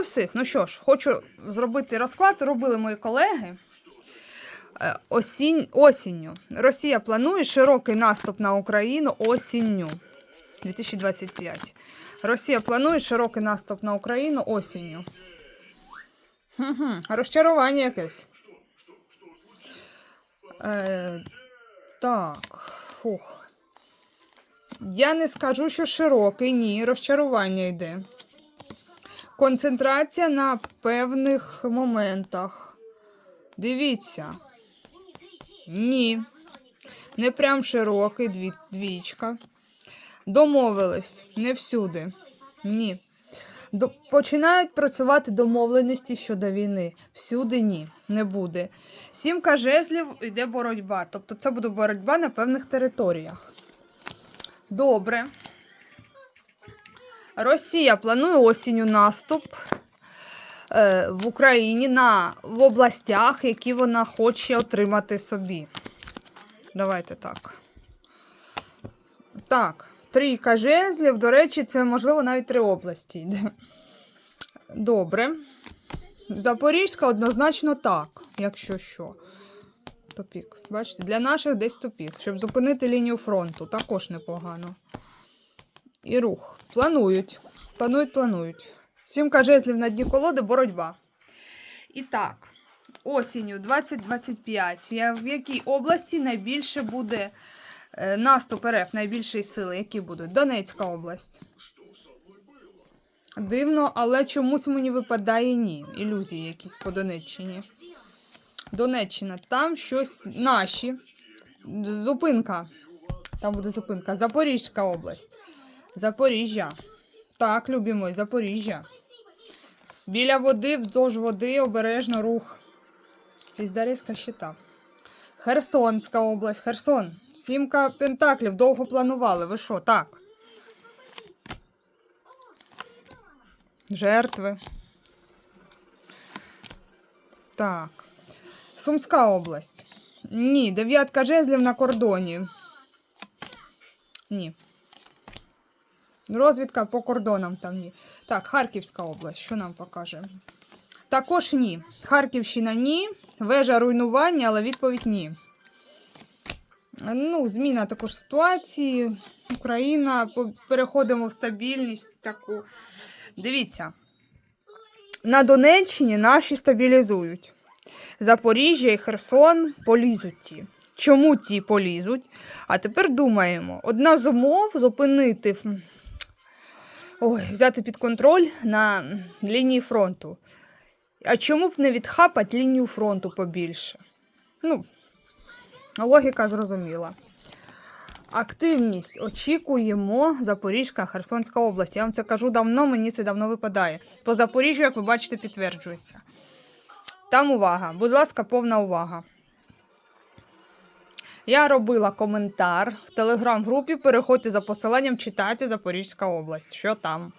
всіх. Ну що ж, хочу зробити розклад. Робили мої колеги. Е, Осінь, осінню. Росія планує широкий наступ на Україну осінню 2025. Росія планує широкий наступ на Україну осінню. Угу. Розчарування якесь. Е, так. Фух. Я не скажу, що широкий, ні, розчарування йде. Концентрація на певних моментах. Дивіться. Ні. Не прям широкий, дві, двічка. Домовились. Не всюди. Ні. До, починають працювати домовленості щодо війни. Всюди ні, не буде. Сімка жезлів йде боротьба. Тобто це буде боротьба на певних територіях. Добре. Росія планує осінню наступ е, в Україні на, в областях, які вона хоче отримати собі. Давайте так. Так, трійка жезлів, до речі, це можливо навіть три області йде. Добре. Запорізька однозначно так, якщо що. Топік. Бачите, для наших десь топік. Щоб зупинити лінію фронту, також непогано. І рух. Планують. Планують, планують. Сімка жезлів на дні колоди боротьба. І так, осінню 2025. В якій області найбільше буде е, наступ РФ, найбільшої сили, які будуть? Донецька область. Дивно, але чомусь мені випадає ні. Ілюзії якісь по Донеччині. Донеччина, там щось наші. Зупинка. Там буде зупинка. Запорізька область. Запоріжжя. Так, любі мої, Запоріжжя. Біля води, вздовж води, обережно рух. Піздарівська щита. Херсонська область. Херсон. Сімка пентаклів. Довго планували. Ви що, так? Жертви. Так. Сумська область. Ні, дев'ятка жезлів на кордоні. Ні. Розвідка по кордонам там ні. Так, Харківська область, що нам покаже? Також ні. Харківщина ні. Вежа руйнування, але відповідь ні. Ну, зміна також ситуації. Україна, переходимо в стабільність таку. Дивіться. На Донеччині наші стабілізують. Запоріжжя і Херсон полізуть ті. Чому ті полізуть? А тепер думаємо: одна з умов зупинити, ой, взяти під контроль на лінії фронту. А чому б не відхапати лінію фронту побільше? Ну, логіка зрозуміла. Активність очікуємо Запорізька, Херсонська область. Я вам це кажу давно, мені це давно випадає. По Запоріжжю, як ви бачите, підтверджується. Там увага, будь ласка, повна увага. Я робила коментар в телеграм-групі. Переходьте за посиланням, читайте Запорізька область. Що там?